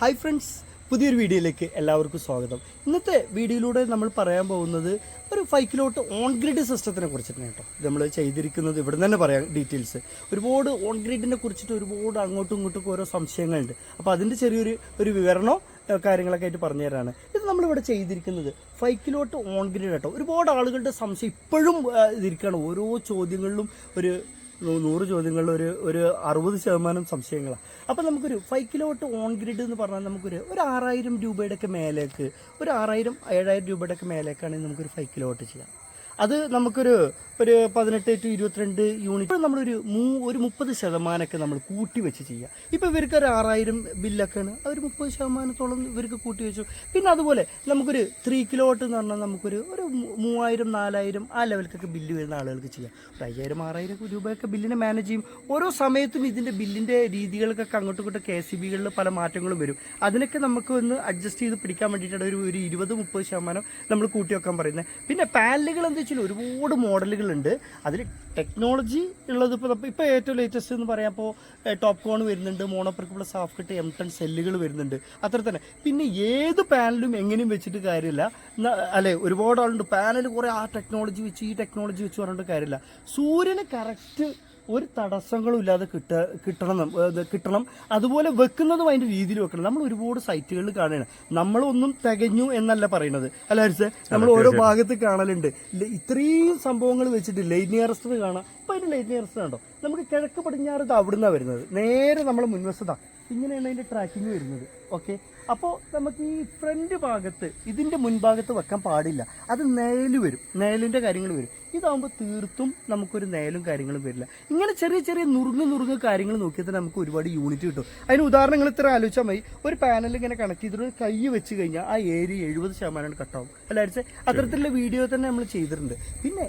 Hi friends പുതിയൊരു വീഡിയോയിലേക്ക് എല്ലാവർക്കും സ്വാഗതം. ഇന്നത്തെ വീഡിയോയിലൂടെ നമ്മൾ പറയാൻ പോകുന്നത് ഒരു ഫൈവ് കിലോട്ട് ഓൺ ഗ്രിഡ് സിസ്റ്റത്തിനെ കുറിച്ചിട്ടാണ് കേട്ടോ. നമ്മൾ ചെയ്തിരിക്കുന്നത് ഇവിടെ തന്നെ പറയാം ഡീറ്റെയിൽസ് ഒരുപാട് ഓൺ ഗ്രിഡിനെ കുറിച്ചിട്ട് ഒരുപാട് അങ്ങോട്ടും ഇങ്ങോട്ടും ഓരോ സംശയങ്ങളുണ്ട്. അപ്പോൾ അതിന്റെ ചെറിയൊരു ഒരു വിവരണോ കാര്യങ്ങളൊക്കെ ആയിട്ട് പറഞ്ഞു തരാണ് ഇത് നമ്മളിവിടെ ചെയ്തിരിക്കുന്നത് ഫൈവ് കിലോട്ട് ഓൺ ഗ്രിഡ് കേട്ടോ. ഒരുപാട് ആളുകളുടെ സംശയം ഇപ്പോഴും ഇതിരിക്കുകയാണ്. ഓരോ ചോദ്യങ്ങളിലും ഒരു നൂറ് ചോദ്യങ്ങളിൽ ഒരു ഒരു അറുപത് ശതമാനം സംശയങ്ങളാണ് അപ്പം നമുക്കൊരു ഫൈവ് കിലോട്ട് ഓൺ ഗ്രിഡ് എന്ന് പറഞ്ഞാൽ നമുക്കൊരു ഒരു ആറായിരം രൂപയുടെ ഒക്കെ മേലേക്ക് ഒരു ആറായിരം ഏഴായിരം രൂപയുടെ ഒക്കെ മേലേക്കാണെങ്കിൽ നമുക്കൊരു ഫൈവ് കിലോട്ട് ചെയ്യാം. അത് നമുക്കൊരു ഒരു പതിനെട്ട് ടു ഇരുപത്തിരണ്ട് യൂണിറ്റ് നമ്മളൊരു മൂ ഒരു മുപ്പത് ശതമാനമൊക്കെ നമ്മൾ കൂട്ടി വെച്ച് ചെയ്യുക ഇപ്പോൾ ഇവർക്ക് ഒരു ആറായിരം ബില്ലൊക്കെയാണ്. അവർ മുപ്പത് ശതമാനത്തോളം ഇവർക്ക് കൂട്ടി വെച്ചു. പിന്നെ അതുപോലെ നമുക്കൊരു ത്രീ കിലോട്ട് എന്ന് പറഞ്ഞാൽ നമുക്കൊരു ഒരു മൂവായിരം നാലായിരം ആ ലെവലിലൊക്കെ ബില്ല് വരുന്ന ആളുകൾക്ക് ചെയ്യാം. ഒരു അയ്യായിരം ആറായിരം രൂപയൊക്കെ ബില്ലിനെ മാനേജ് ചെയ്യും. ഓരോ സമയത്തും ഇതിന്റെ ബില്ലിന്റെ രീതികൾക്കൊക്കെ അങ്ങോട്ടും ഇങ്ങോട്ടും കെ സി ബികളിൽ പല മാറ്റങ്ങളും വരും. അതിനൊക്കെ നമുക്ക് ഒന്ന് അഡ്ജസ്റ്റ് ചെയ്ത് പിടിക്കാൻ വേണ്ടിയിട്ടാണ് ഒരു ഒരു ഇരുപത് മുപ്പത് ശതമാനം നമ്മൾ കൂട്ടി വെക്കാൻ പറയുന്നത്. പിന്നെ പാനലുകൾ എന്താ വെച്ചാൽ ഒരുപാട് മോഡലുകളുണ്ട്. അതിൽ ടെക്നോളജി ഉള്ളത് ഇപ്പോൾ ഇപ്പോൾ ഏറ്റവും ലേറ്റസ്റ്റ് എന്ന് പറയാം ഇപ്പോൾ ടോപ്പ് കോൺ വരുന്നുണ്ട് monoperc plus half cut M ten സെല്ലുകൾ വരുന്നുണ്ട്. അത്ര തന്നെ. പിന്നെ ഏത് പാനലും എങ്ങനെയും വെച്ചിട്ട് കാര്യമില്ല. അല്ലെ ഒരുപാട് ആളുണ്ട്. പാനൽ കുറേ ആ ടെക്നോളജി വെച്ച് ഈ ടെക്നോളജി വെച്ച് പറഞ്ഞിട്ട് കാര്യമില്ല. സൂര്യന് കറക്റ്റ് ഒരു തടസ്സങ്ങളും ഇല്ലാതെ കിട്ട കിട്ടണം കിട്ടണം. അതുപോലെ വെക്കുന്നതും അതിന്റെ രീതിയിൽ വെക്കണം. നമ്മൾ ഒരുപാട് സൈറ്റുകളിൽ കാണുകയാണ്. നമ്മളൊന്നും തികഞ്ഞു എന്നല്ല പറയുന്നത്. അല്ല ഹരിസ് നമ്മൾ ഓരോ ഭാഗത്ത് കാണലുണ്ട്. ഇത്രയും സംഭവങ്ങൾ വെച്ചിട്ട് ലൈറ്റ് നിയറസ്റ്റ് കാണാം. ഇപ്പൊ അതിന്റെ ലൈറ്റ് നിയറസ്റ്റ് ഉണ്ടോ നമുക്ക് കിഴക്ക് പടിഞ്ഞാറ് ഇത് അവിടുന്നാണ് വരുന്നത്. നേരെ നമ്മൾ മുൻവശത്താ. ഇങ്ങനെയാണ് അതിന്റെ ട്രാക്കിംഗ് വരുന്നത്. ഓക്കെ അപ്പോൾ നമുക്ക് ഈ ഫ്രണ്ട് ഭാഗത്ത് ഇതിന്റെ മുൻഭാഗത്ത് വെക്കാൻ പാടില്ല. അത് നേൽ വരും. നേലിന്റെ കാര്യങ്ങൾ വരും. ഇതാകുമ്പോൾ തീർത്തും നമുക്കൊരു നേലും കാര്യങ്ങളും വരില്ല. ഇങ്ങനെ ചെറിയ ചെറിയ നുറുങ്ങ് നുറുങ്ങ് കാര്യങ്ങൾ നോക്കിയാൽ തന്നെ നമുക്ക് ഒരുപാട് യൂണിറ്റ് കിട്ടും. അതിന് ഉദാഹരണങ്ങൾ ഇത്ര ആലോചിച്ചാൽ മതി. ഒരു പാനൽ ഇങ്ങനെ കണക്ട് ചെയ്തിട്ട് കൈ വെച്ച് കഴിഞ്ഞാൽ ആ ഏരിയ എഴുപത് ശതമാനം കട്ടാവും അല്ലാതെ അത്തരത്തിലുള്ള വീഡിയോ തന്നെ നമ്മൾ ചെയ്തിട്ടുണ്ട്. പിന്നെ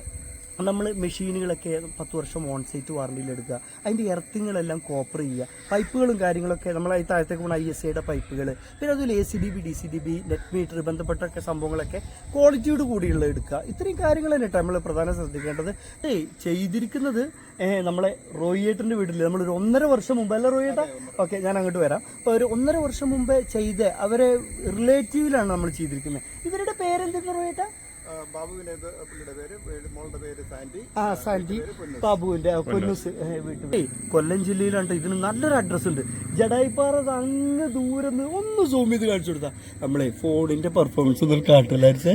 നമ്മൾ മെഷീനുകളൊക്കെ പത്ത് വർഷം ഓൺ സൈറ്റ് വാറണ്ടിയിൽ എടുക്കുക. അതിന്റെ എർത്തിങ്ങളെല്ലാം കോപ്പർ ചെയ്യുക. പൈപ്പുകളും കാര്യങ്ങളൊക്കെ നമ്മൾ അതിൽ താഴത്തേക്ക് പോകുന്ന ഐ എസ് ഐയുടെ പൈപ്പുകൾ പിന്നെ അതുപോലെ A C D B D C D B net meter ബന്ധപ്പെട്ടൊക്കെ സംഭവങ്ങളൊക്കെ ക്വാളിറ്റിയോട് കൂടിയുള്ള എടുക്കുക. ഇത്രയും കാര്യങ്ങൾ തന്നെ നമ്മൾ പ്രധാനം ശ്രദ്ധിക്കേണ്ടത്. ഏയ് ചെയ്തിരിക്കുന്നത് നമ്മളെ റോയിയേട്ടന്റെ വീട്ടിൽ നമ്മളൊരു ഒന്നര വർഷം മുമ്പ് അല്ല റോയിയേട്ട ഓക്കെ ഞാൻ അങ്ങോട്ട് വരാം. അപ്പോൾ ഒരു ഒന്നര വർഷം മുമ്പ് ചെയ്ത് അവരെ റിലേറ്റീവിലാണ് നമ്മൾ ചെയ്തിരിക്കുന്നത്. ഇവരുടെ പേരെന്തെന്ന് റോയിയേട്ട പുള്ളിയുടെ പേര് പേര് മോളുടെ പേര് സാൻഡി. ആ സാൻഡി. ബാബുവിന്റെ പൊന്നൂസ്. വീട്ടിൽ കൊല്ലം ജില്ലയിലാണ് ഇതിന് നല്ലൊരു അഡ്രസ് ഉണ്ട്. ജഡായിപ്പാറ അങ്ങ് ദൂരം ഒന്ന് സൂം ചെയ്ത് കാണിച്ചു കൊടുത്താ. നമ്മളെ ഫോണിന്റെ പെർഫോമൻസ് ഒന്നും കാട്ടില്ലായിരുന്നു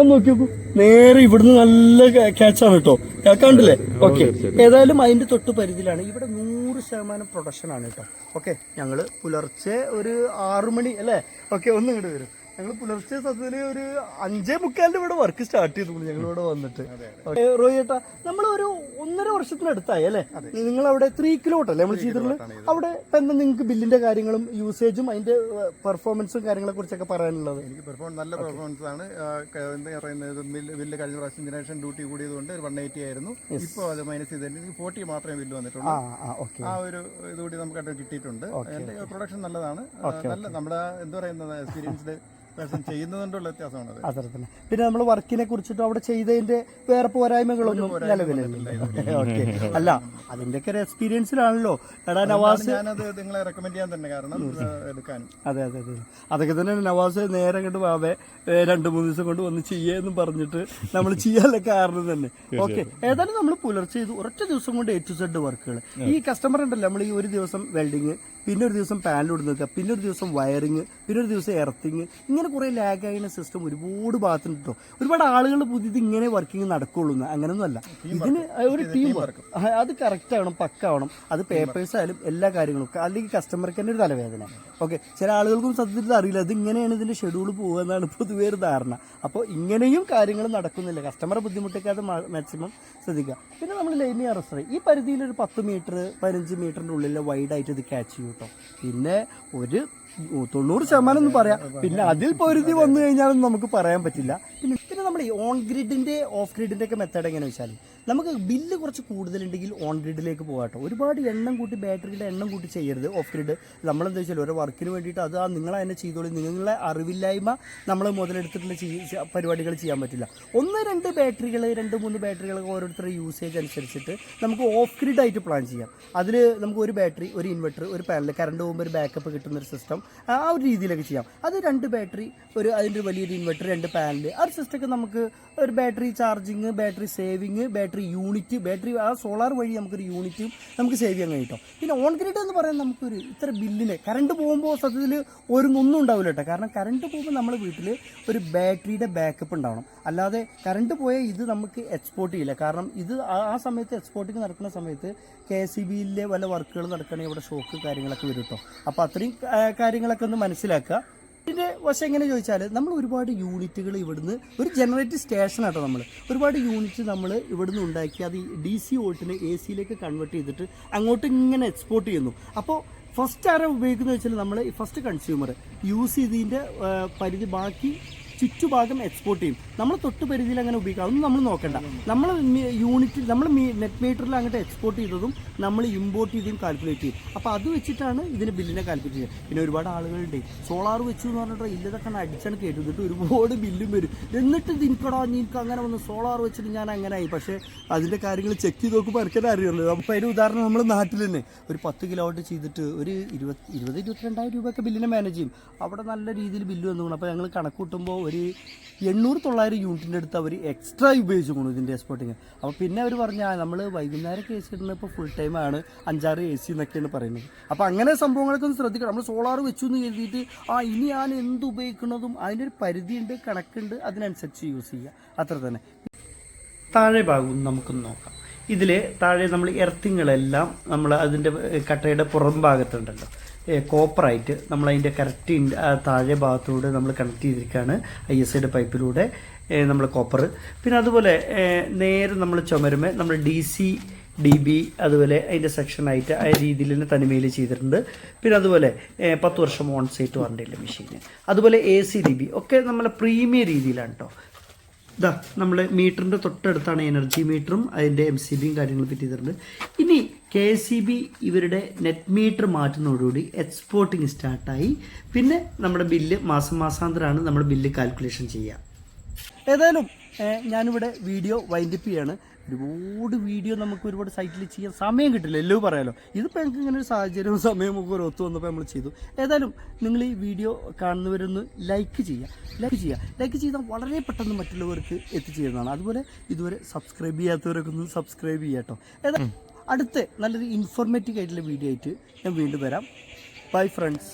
ഒന്ന് നോക്കി നോക്കൂ. നേരെ ഇവിടുന്ന് നല്ല ക്യാച്ച് ആണ് കേട്ടോ. കണ്ടില്ലേ ഓക്കെ ഏതായാലും അതിന്റെ തൊട്ട് പരിധിയിലാണ്. ഇവിടെ നൂറ് ശതമാനം പ്രൊഡക്ഷൻ ആണ് കേട്ടോ. ഓക്കെ ഞങ്ങൾ പുലർച്ചെ ഒരു ആറു മണി അല്ലേ? ഓക്കെ ഒന്നും ഇങ്ങോട്ട് വരും. ഞങ്ങൾ പുലർച്ചെ സത്യത്തിൽ ഒരു അഞ്ചേ മുക്കാലിന്റെ ഇവിടെ വർക്ക് സ്റ്റാർട്ട് ചെയ്തു ഞങ്ങൾ ഇവിടെ വന്നിട്ട് റോയേട്ടാ നമ്മൾ ഒരു ഒന്നര വർഷത്തിനടുത്തായി അല്ലേ? നിങ്ങൾ അവിടെ ത്രീ കിലോട്ടല്ലേ നമ്മൾ ചെയ്തിട്ടുള്ളത്? അവിടെ എന്താ നിങ്ങൾക്ക് ബില്ലിന്റെ കാര്യങ്ങളും യൂസേജും അതിന്റെ പെർഫോമൻസും കാര്യങ്ങളെ കുറിച്ചൊക്കെ പറയാനുള്ളത്? എനിക്ക് പെർഫോമൻസ് നല്ല പെർഫോമൻസ് ആണ്. എന്താ പറയുന്നത് ബില്ല് കഴിഞ്ഞ പ്രാവശ്യം ജനറേഷൻ ഡ്യൂട്ടി കൂടിയതുകൊണ്ട് വൺ എയ്റ്റി ആയിരുന്നു. ഇപ്പോൾ അത് മൈനസ് ചെയ്തിട്ട് ഫോർട്ടി മാത്രമേ ബില്ല് വന്നിട്ടുള്ളൂ. ആ ഒരു ഇതുകൂടി നമുക്ക് കിട്ടിയിട്ടുണ്ട് പ്രൊഡക്ഷൻ നല്ലതാണ്. നല്ല നമ്മുടെ എന്താ പറയുന്നത് എക്സ്പീരിയൻസ്ഡ് ചെയ്യുന്നതുകൊണ്ടുള്ള പിന്നെ നമ്മൾ വർക്കിനെ കുറിച്ചിട്ട് അവിടെ ചെയ്തതിന്റെ വേറെ പോരായ്മകളൊന്നും നിലവിലില്ല. ഓക്കെ. അല്ല അതിന്റെയൊക്കെ ഒരു എക്സ്പീരിയൻസിലാണല്ലോ. എടാ നവാസ് ഞാനത് നിങ്ങളെ റെക്കമെൻഡ് ചെയ്യാൻ തന്നെ കാരണം എടുക്കാനും അതെ അതെ അതെ. അതൊക്കെ തന്നെ നവാസ് നേരെ കണ്ട് വാവേ രണ്ടു മൂന്ന് ദിവസം കൊണ്ട് വന്ന് ചെയ്യാന്ന് പറഞ്ഞിട്ട് നമ്മൾ ചെയ്യാനുള്ള കാരണം തന്നെ. ഓക്കെ. ഏതായാലും നമ്മൾ പുലർച്ചെ ചെയ്തു ഒരൊറ്റ ദിവസം കൊണ്ട് എ ടു സെഡ് വർക്കുകൾ ഈ കസ്റ്റമർ ഉണ്ടല്ലോ നമ്മൾ ഈ ഒരു ദിവസം വെൽഡിങ് പിന്നെ ഒരു ദിവസം പാനൽ ഇടുന്നത് പിന്നെ ഒരു ദിവസം വയറിങ് പിന്നെ ഒരു ദിവസം എർത്തിങ് ഇങ്ങനെ കുറെ ലാഗ് ആയിരുന്ന സിസ്റ്റം ഒരുപാട് ഭാഗത്തുണ്ട് കേട്ടോ. ഒരുപാട് ആളുകൾ പുതിയത് ഇങ്ങനെ വർക്കിംഗ് നടക്കുള്ളൂ എന്ന്. അങ്ങനൊന്നുമല്ല ഇതിന് ഒരു ടീം വർക്ക് അത് കറക്റ്റ് ആവണം പക്ക ആവണം. അത് പേപ്പേഴ്സ് ആയാലും എല്ലാ കാര്യങ്ങളും. അല്ലെങ്കിൽ കസ്റ്റമർക്ക് തന്നെ ഒരു തലവേദന. ഓക്കെ ചില ആളുകൾക്കും സത്യത്തിൽ അറിയില്ല. ഇത് ഇങ്ങനെയാണ് ഇതിന്റെ ഷെഡ്യൂൾ പോകുക എന്നാണ് പൊതുവേ ഒരു ധാരണ. അപ്പോൾ ഇങ്ങനെയും കാര്യങ്ങൾ നടക്കുന്നില്ല. കസ്റ്റമറെ ബുദ്ധിമുട്ടിക്കാതെ മാക്സിമം ശ്രദ്ധിക്കുക. പിന്നെ നമ്മൾ ലൈനി അറസ്റ്റർ ഈ പരിധിയിൽ ഒരു പത്ത് മീറ്റർ പതിനഞ്ച് മീറ്ററിന്റെ ഉള്ളിൽ വൈഡായിട്ട് ഇത് ക്യാച്ച് ചെയ്യും കേട്ടോ പിന്നെ ഒരു തൊണ്ണൂറ് ശതമാനം എന്ന് പറയാം. പിന്നെ അതിൽ പൊരുതി വന്നു കഴിഞ്ഞാലൊന്നും നമുക്ക് പറയാൻ പറ്റില്ല. പിന്നെ പിന്നെ നമ്മൾ ഈ ഓൺ ഗ്രിഡിന്റെ ഓഫ് ഗ്രിഡിന്റെ ഒക്കെ മെത്തേഡ് എങ്ങനെയാണെന്ന് വെച്ചാൽ നമുക്ക് ബില്ല് കുറച്ച് കൂടുതലുണ്ടെങ്കിൽ ഓൺ ഗ്രിഡിലേക്ക് പോകാട്ടോ ഒരുപാട് എണ്ണം കൂട്ടി ബാറ്ററിയുടെ എണ്ണം കൂട്ടി ചെയ്യരുത് ഓഫ് ഗ്രിഡ് നമ്മളെന്താ വെച്ചാൽ ഓരോ വർക്കിന് വേണ്ടിയിട്ട് അത് ആ നിങ്ങൾ തന്നെ ചെയ്തോളൂ. നിങ്ങളെ അറിവില്ലായ്മ നമ്മൾ മുതലെടുത്തിട്ടുള്ള പരിപാടികൾ ചെയ്യാൻ പറ്റില്ല. ഒന്ന് രണ്ട് ബാറ്ററികൾ രണ്ട് മൂന്ന് ബാറ്ററികൾ ഓരോരുത്തരുടെ യൂസേജ് അനുസരിച്ചിട്ട് നമുക്ക് ഓഫ് ഗ്രിഡ് ആയിട്ട് പ്ലാൻ ചെയ്യാം. അതിൽ നമുക്ക് ഒരു ബാറ്ററി ഒരു ഇൻവെർട്ടർ ഒരു പാനൽ കറണ്ട് പോകുമ്പോൾ ഒരു ബാക്കപ്പ് കിട്ടുന്ന ഒരു സിസ്റ്റം ആ ഒരു രീതിയിലൊക്കെ ചെയ്യാം. അത് രണ്ട് ബാറ്ററി ഒരു അതിന്റെ വലിയൊരു ഇൻവെർട്ടർ രണ്ട് പാനൽ ആ ഒരു സിസ്റ്റമൊക്കെ നമുക്ക് ഒരു battery charging battery saving battery unit battery ആ സോളാർ വഴി നമുക്കൊരു യൂണിറ്റും നമുക്ക് സേവ് ചെയ്യാൻ കഴിയും പിന്നെ ഓൺ ഗ്രിഡ് എന്ന് പറയാൻ നമുക്കൊരു ഇത്ര ബില്ലിന് കറണ്ട് പോകുമ്പോൾ സത്യത്തിൽ ഒരു ഒന്നും ഉണ്ടാവില്ല കേട്ടോ കാരണം കറണ്ട് പോകുമ്പോൾ നമ്മുടെ വീട്ടിൽ ഒരു ബാറ്ററിയുടെ ബാക്കപ്പ് ഉണ്ടാവണം. അല്ലാതെ കറണ്ട് പോയാൽ ഇത് നമുക്ക് എക്സ്പോർട്ട് ചെയ്യില്ല. കാരണം ഇത് ആ ആ സമയത്ത് എക്സ്പോർട്ടിങ് നടക്കുന്ന സമയത്ത് കെ എസ് സി ബിയിലെ വല്ല വർക്കുകൾ നടക്കുകയാണെങ്കിൽ ഇവിടെ ഷോക്ക് കാര്യങ്ങളൊക്കെ വരും കേട്ടോ അപ്പോൾ അത്രയും കാര്യങ്ങളൊക്കെ ഒന്ന് മനസ്സിലാക്കുക. ഇതിന്റെ വശം എങ്ങനെ ചോദിച്ചാൽ നമ്മൾ ഒരുപാട് യൂണിറ്റുകൾ ഇവിടുന്ന് ഒരു ജനറേറ്റർ സ്റ്റേഷൻ ആട്ടോ നമ്മൾ ഒരുപാട് യൂണിറ്റ് നമ്മൾ ഇവിടുന്ന് ഉണ്ടാക്കി അത് ഡി സി വോൾട്ടിനെ എ സിയിലേക്ക് കൺവേർട്ട് ചെയ്തിട്ട് അങ്ങോട്ട് ഇങ്ങനെ എക്സ്പോർട്ട് ചെയ്യുന്നു. അപ്പോൾ ഫസ്റ്റ് ആരാ ഉപയോഗിക്കുന്നത് വെച്ചാൽ നമ്മൾ ഫസ്റ്റ് കൺസ്യൂമർ യൂസ് ചെയ്തതിന്റെ പരിധി ബാക്കി ചുറ്റുഭാഗം എക്സ്പോർട്ട് ചെയ്യും. നമ്മൾ തൊട്ട് പരിധിയിൽ അങ്ങനെ ഉപയോഗിക്കാം അതൊന്നും നമ്മൾ നോക്കണ്ട. നമ്മൾ യൂണിറ്റ് നമ്മൾ നെറ്റ് മീറ്ററിൽ അങ്ങോട്ട് എക്സ്പോർട്ട് ചെയ്തതും നമ്മൾ ഇമ്പോർട്ട് ചെയ്തതും കാൽക്കുലേറ്റ് ചെയ്യും. അപ്പോൾ അത് വെച്ചിട്ടാണ് ഇതിന് ബില്ലിനെ കാൽക്കുലേറ്റ് ചെയ്യുക. പിന്നെ ഒരുപാട് ആളുകളുണ്ട്. സോളാർ വെച്ചു എന്ന് പറഞ്ഞിട്ട് ഇല്ലതൊക്കെ അടിച്ചാണ് കേട്ടു എന്നിട്ട് ഒരുപാട് ബില്ലും വരും. എന്നിട്ട് നിനക്കടാ നിനക്ക് അങ്ങനെ വന്ന് സോളാർ വെച്ചിട്ട് ഞാൻ അങ്ങനെ ആയി. പക്ഷേ അതിന്റെ കാര്യങ്ങൾ ചെക്ക് ചെയ്ത് നോക്കുമ്പോൾ എനിക്കത് അറിയുള്ളൂ. അപ്പോൾ അതിന് ഉദാഹരണം നമ്മൾ നാട്ടിൽ തന്നെ. ഒരു പത്ത് കിലോ ചെയ്തിട്ട് ഒരു ഇരുപത് ഇരുപത് ഇരുപത്തിരണ്ടായിരം രൂപയൊക്കെ ബില്ലിനെ മാനേജ് ചെയ്യും. അവിടെ നല്ല രീതിയിൽ ബില്ല് വന്നു. അപ്പോൾ ഞങ്ങൾ കണക്ക് കൂട്ടുമ്പോൾ ഒരു എണ്ണൂറ് തൊള്ളായിരം യൂണിറ്റിന്റെ അടുത്ത് അവർ എക്സ്ട്രാ ഉപയോഗിച്ചു കൊണ്ടു ഇതിന്റെ എക്സ്പോർട്ടിങ് അപ്പോൾ പിന്നെ അവർ പറഞ്ഞാൽ നമ്മൾ വൈകുന്നേരം എ സി ഇടുന്നത് ഇപ്പോൾ ഫുൾ ടൈം ആണ് അഞ്ചാറ് എ സി എന്നൊക്കെയാണ് പറയുന്നത്. അപ്പോൾ അങ്ങനെ സംഭവങ്ങളൊക്കെ ഒന്ന് ശ്രദ്ധിക്കണം. നമ്മൾ സോളാർ വെച്ചു എന്ന് കരുതിയിട്ട് ആ ഇനി ഞാൻ എന്ത് ഉപയോഗിക്കുന്നതും അതിനൊരു പരിധിയുണ്ട് കണക്കുണ്ട് അതിനനുസരിച്ച് യൂസ് ചെയ്യുക അത്ര തന്നെ. താഴെ ഭാഗവും നമുക്കൊന്ന് നോക്കാം. ഇതിൽ താഴെ നമ്മൾ എർത്തിങ്ങളെല്ലാം നമ്മൾ അതിന്റെ കട്ടയുടെ പുറം ഭാഗത്തുണ്ടല്ലോ. കോപ്പറായിട്ട് നമ്മൾ അതിന്റെ കറക്റ്റ് താഴെ ഭാഗത്തൂടെ നമ്മൾ കണക്ട് ചെയ്തിരിക്കുകയാണ് ഐ എസ് ഐയുടെ പൈപ്പിലൂടെ നമ്മൾ കോപ്പർ പിന്നെ അതുപോലെ നേരെ നമ്മൾ ചുമരുമേ നമ്മൾ ഡി സി ഡി ബി അതുപോലെ അതിന്റെ സെക്ഷനായിട്ട് ആ രീതിയിൽ തന്നെ തനിമയിൽ ചെയ്തിട്ടുണ്ട്. പിന്നെ അതുപോലെ പത്ത് വർഷം ഓൺ സൈറ്റ് വാറണ്ടിയുള്ള മെഷീന് അതുപോലെ എ സി ഡി ബി ഒക്കെ നമ്മളെ പ്രീമിയം രീതിയിലാണ് കേട്ടോ ഇതാ നമ്മൾ മീറ്ററിന്റെ തൊട്ടടുത്താണ് എനർജി മീറ്ററും അതിന്റെ എം സി ബിയും കാര്യങ്ങളും ഫിറ്റ് ചെയ്തിട്ടുണ്ട്. ഇനി കെ സി ബി ഇവരുടെ നെറ്റ് മീറ്റർ മാറ്റുന്നതോടുകൂടി എക്സ്പോർട്ടിങ് സ്റ്റാർട്ടായി പിന്നെ നമ്മുടെ ബില്ല് മാസം മാസാന്തരമാണ് നമ്മൾ ബില്ല് കാൽക്കുലേഷൻ ചെയ്യുക ഏതായാലും ഞാനിവിടെ വീഡിയോ വൈൻഡപ്പ് ചെയ്യാണ്. ഒരുപാട് വീഡിയോ നമുക്ക് ഒരുപാട് സൈറ്റിൽ ചെയ്യാൻ സമയം കിട്ടില്ല. എല്ലോ പറയാലോ. ഇതിപ്പോൾ ഞങ്ങൾക്ക് ഇങ്ങനെ ഒരു സാഹചര്യവും സമയവും ഒക്കെ ഒരു ഒത്തു വന്നപ്പോൾ നമ്മൾ ചെയ്തു. ഏതായാലും നിങ്ങൾ ഈ വീഡിയോ കാണുന്നവരൊന്ന് ലൈക്ക് ചെയ്യുക ലൈക്ക് ചെയ്യുക ലൈക്ക് ചെയ്താൽ വളരെ പെട്ടെന്ന് മറ്റുള്ളവർക്ക് എത്തിച്ചേരുന്നതാണ്. അതുപോലെ ഇതുവരെ സബ്സ്ക്രൈബ് ചെയ്യാത്തവരൊക്കെ ഒന്ന് സബ്സ്ക്രൈബ് ചെയ്യാം കേട്ടോ ഏതാ അടുത്ത നല്ലൊരു ഇൻഫോർമേറ്റീവ് ആയിട്ടുള്ള വീഡിയോ ആയിട്ട് ഞാൻ വീണ്ടും വരാം. Bye friends